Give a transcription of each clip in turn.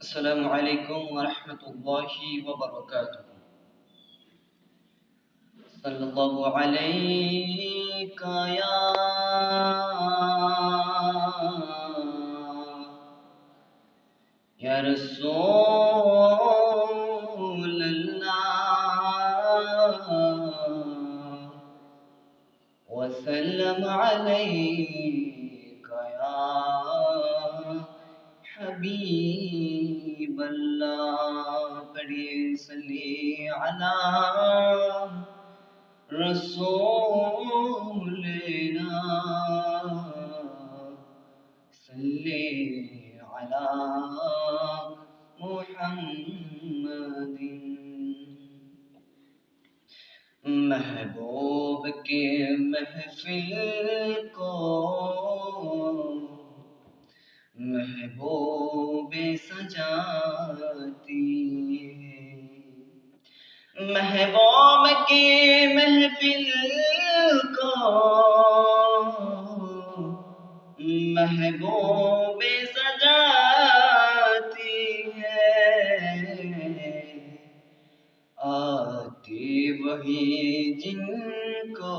السلام عليكم ورحمة الله وبركاته صلى الله عليك يا يا رسول الله وسلم عليك يا حبيب صلی علی رسولنا صلی علی محمد محبوب کے محفل کو محبوب سجاتی مہوام کے محفل کا محبوب سجاتی ہے آتی وہی جن کو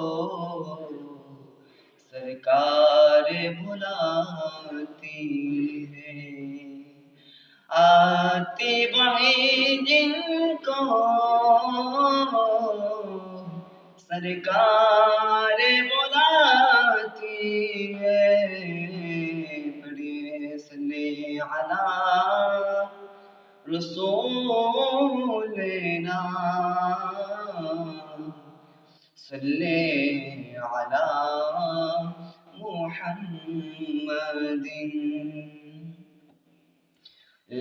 سرکار بلاتی ہے آتی وہی جن کو सरकार बुलाती है बड़े सले अला रसूलना सले अला محمد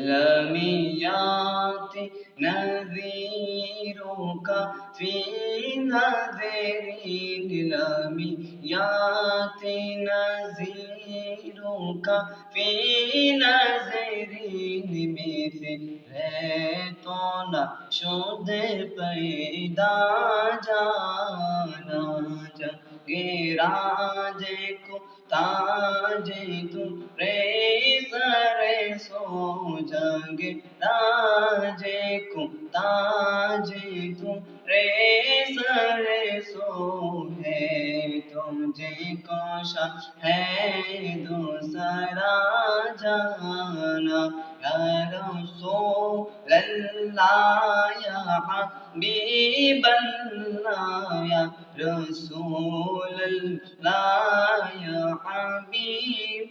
لم يأت نذير في نذري للم ياتي نذيرك في نذري لمثل تونا شد پیدا جانا جا گراج کو تاج تو रे सरे सो जंग रा रसूल है तुझे कोशा है दूसरा जाना रसूल या हबीब या रसूल या हबीब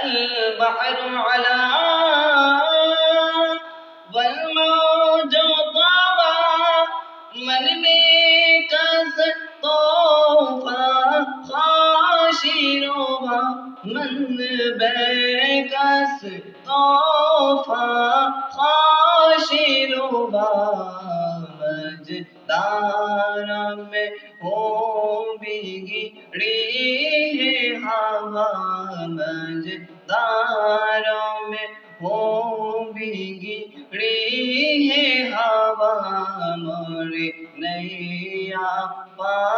البحر على من بیگ توف روبا دار میں ہوم بھی ری ہے ہوا دار میں ہوم بگی ری ہوا مرے نیا پا